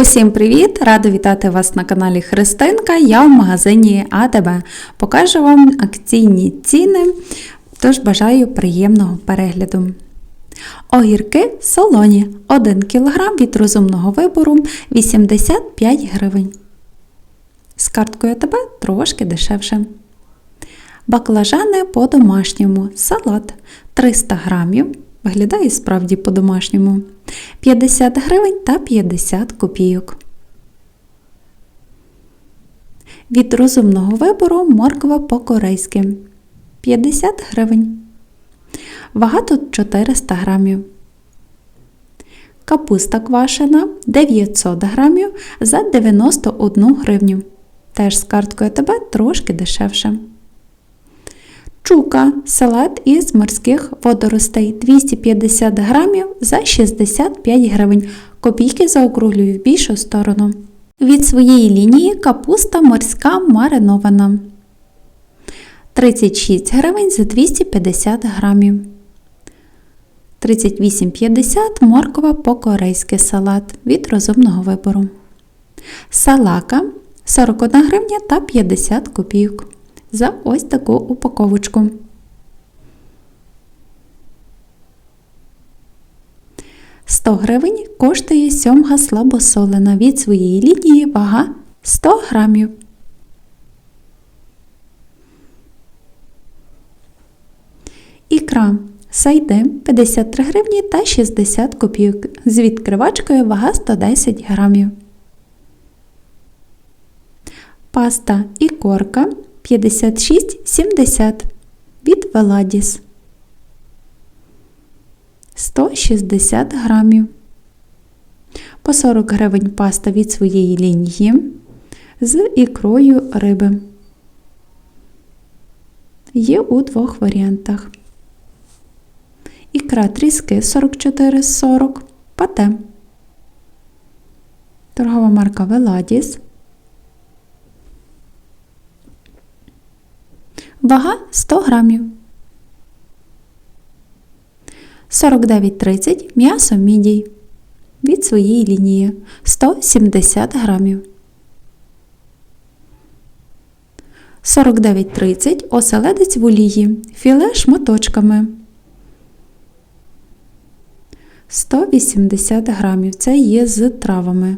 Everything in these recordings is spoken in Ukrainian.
Усім привіт! Рада вітати вас на каналі Христинка. Я в магазині АТБ. Покажу вам акційні ціни, тож бажаю приємного перегляду. Огірки солоні 1 кг від розумного вибору 85 гривень. З карткою АТБ трошки дешевше. Баклажани по-домашньому. Салат 300 грамів. Виглядає справді по-домашньому. 50 гривень та 50 копійок. Від розумного вибору морква по-корейськи 50 гривень. Вага тут 400 грамів. Капуста квашена 900 грамів за 91 гривню. Теж з карткою ТБ трошки дешевше. Чука салат із морських водоростей 250 грамів за 65 гривень. Копійки заокруглюю в більшу сторону. Від своєї лінії капуста морська маринована 36 гривень за 250 грамів. 38,50 моркова по-корейськи салат від розумного вибору. Салака 41 гривня та 50 копійок за ось таку упаковочку. Гривень коштує сьомга слабосолена від своєї лінії вага 100 грамів. Ікра сайди 53 гривні та 60 копійок з відкривачкою вага 110 грамів. Паста і корка 56,70 від Веладіс 160 грамів. По 40 гривень паста від своєї лінії з ікрою риби. Є у двох варіантах. Ікра тріски 44,40 пате. Торгова марка Веладіс Вага 100 грамів. 49,30 м'ясо мідій. Від своєї лінії 170 грамів. 49,30 оселедець в олії. Філе шматочками. 180 грамів. Це є з травами.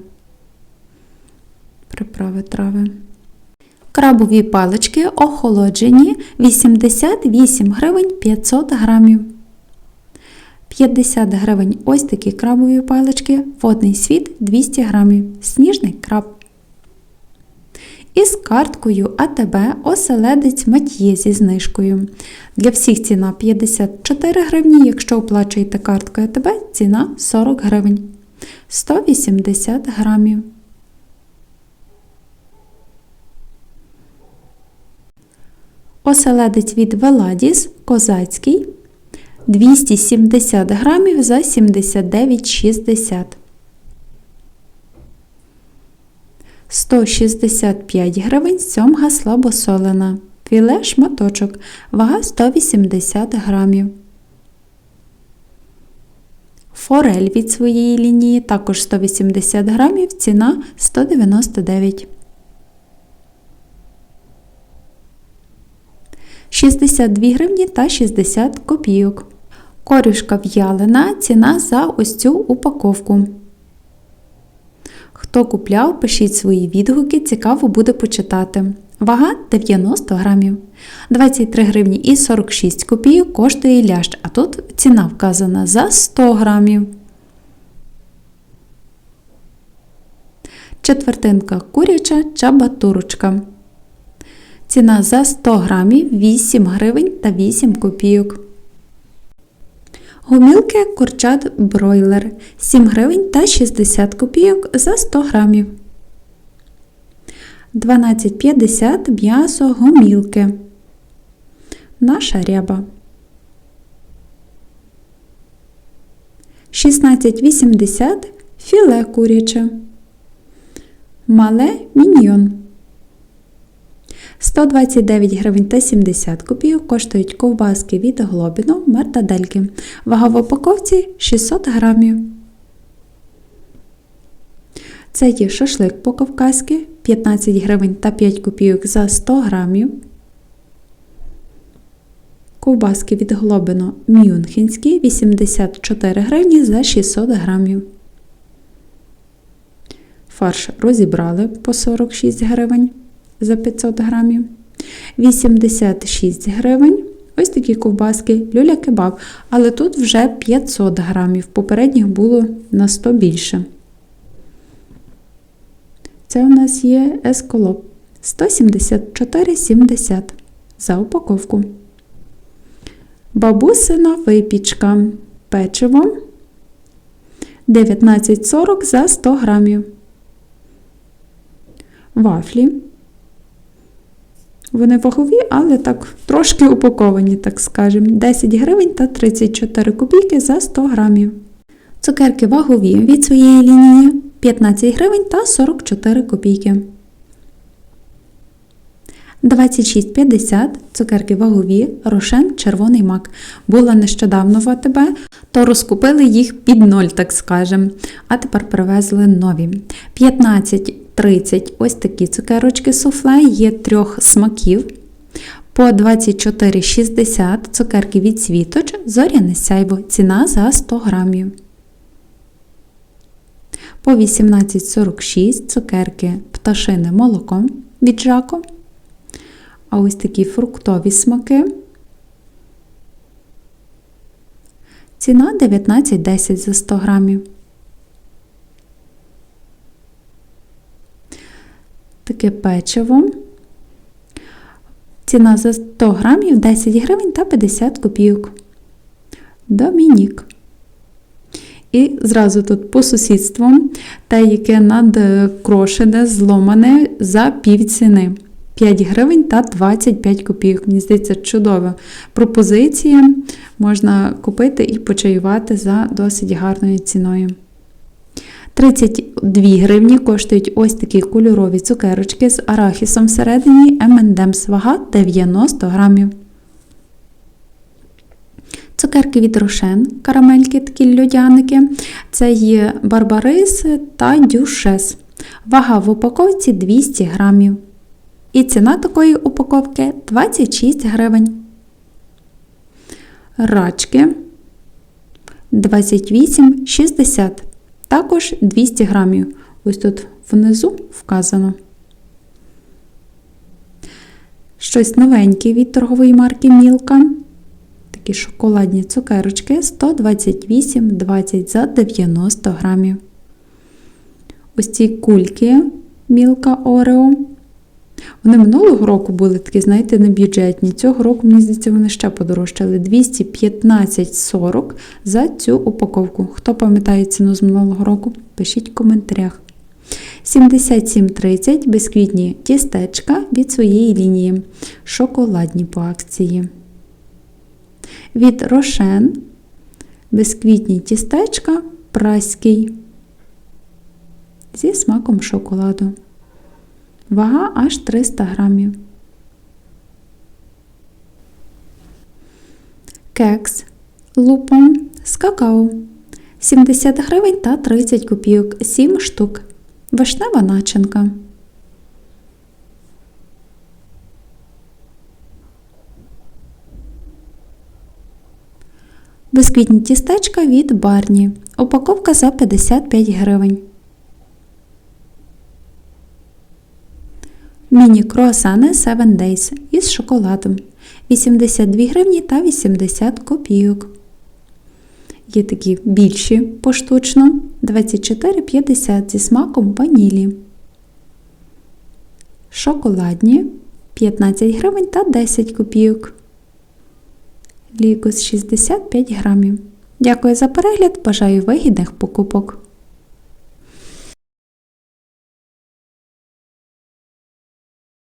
Приправи трави. Крабові палички охолоджені 88 гривень 500 грамів. 50 гривень ось такі крабові палички, водний світ 200 грамів, сніжний краб. Із карткою АТБ оселедець мат'є зі знижкою. Для всіх ціна 54 гривні, якщо оплачуєте карткою АТБ, ціна 40 гривень. 180 грамів. Оселедець від Веладіс козацький 270 грамів за 79,60. 165 гривень сьомга слабосолена. Філе шматочок. Вага 180 грамів. Форель від своєї лінії також 180 грамів, ціна 199 62 гривні та 60 копійок. Корюшка в'ялена ціна за ось цю упаковку. Хто купляв, пишіть свої відгуки, цікаво буде почитати. Вага 90 грамів. 23 гривні і 46 копійок коштує лящ, а тут ціна вказана за 100 грамів. Четвертинка куряча чабатурочка. Ціна за 100 грамів 8 гривень та 8 копійок. Гумілки курчат бройлер 7 гривень та 60 копійок за 100 грамів. 12,50 м'ясо гумілки. Наша ряба. 16,80 філе куряче. Мале міньйон. 129 гривень та 70 копійок коштують ковбаски від глобіну мертадельки. Вага в упаковці 600 грамів. Це є шашлик по-кавказьки 15 гривень та 5 копійок за 100 грамів. Ковбаски від Глобино Мюнхенські 84 гривні за 600 грамів. Фарш розібрали по 46 гривень за 500 грамів. 86 гривень. Ось такі ковбаски, люля кебаб, але тут вже 500 грамів. Попередніх було на 100 більше. Це у нас є есколоп 174,70 за упаковку. Бабусина випічка печиво 19,40 за 100 грамів. Вафлі. Вони вагові, але так трошки упаковані, так скажемо. 10 гривень та 34 копійки за 100 грамів. Цукерки вагові від своєї лінії 15 гривень та 44 копійки. 26,50 цукерки вагові, рошен червоний мак. Була нещодавно в АТБ, то розкупили їх під ноль, так скажем. А тепер привезли нові. 15,30 ось такі цукерочки суфле, є трьох смаків. По 24,60 цукерки від світоч, зоряне сяйво, ціна за 100 грамів. По 18,46 цукерки пташине молоко від Жако. А ось такі фруктові смаки. Ціна 19,10 за 100 грамів. Таке печиво. Ціна за 100 грамів 10 гривень та 50 копійок. Домінік. І зразу тут по сусідству те, яке надкрошене, зломане за пів ціни. 5 гривень та 25 копійок. Мені здається, чудова пропозиція. Можна купити і почаювати за досить гарною ціною. 32 гривні коштують ось такі кольорові цукерочки з арахісом всередині M&M's вага 90 грамів. Цукерки від рошен, карамельки, такі льодяники. Це є барбарис та дюшес. Вага в упаковці 200 грамів. І ціна такої упаковки 26 гривень. Рачки 28,60. Також 200 грамів. Ось тут внизу вказано. Щось новеньке від торгової марки Мілка. Такі шоколадні цукерочки 128,20 за 90 грамів. Ось ці кульки Мілка Орео. Вони минулого року були такі, знаєте, небюджетні. Цього року, мені здається, вони ще подорожчали 215,40 за цю упаковку. Хто пам'ятає ціну з минулого року, пишіть в коментарях. 77,30 безквітні тістечка від своєї лінії. Шоколадні по акції. Від Рошен безквітні тістечка праський зі смаком шоколаду. Вага аж 300 грамів. Кекс лупом з какао 70 гривень та 30 копійок 7 штук. Вишнева начинка. Бисквітні тістечка від Барні. Упаковка за 55 гривень. Міні-круасани 7 Days із шоколадом 82 гривні та 80 копійок. Є такі більші поштучно 24,50 зі смаком ванілі. Шоколадні 15 гривень та 10 копійок. Лікус 65 грамів. Дякую за перегляд. Бажаю вигідних покупок!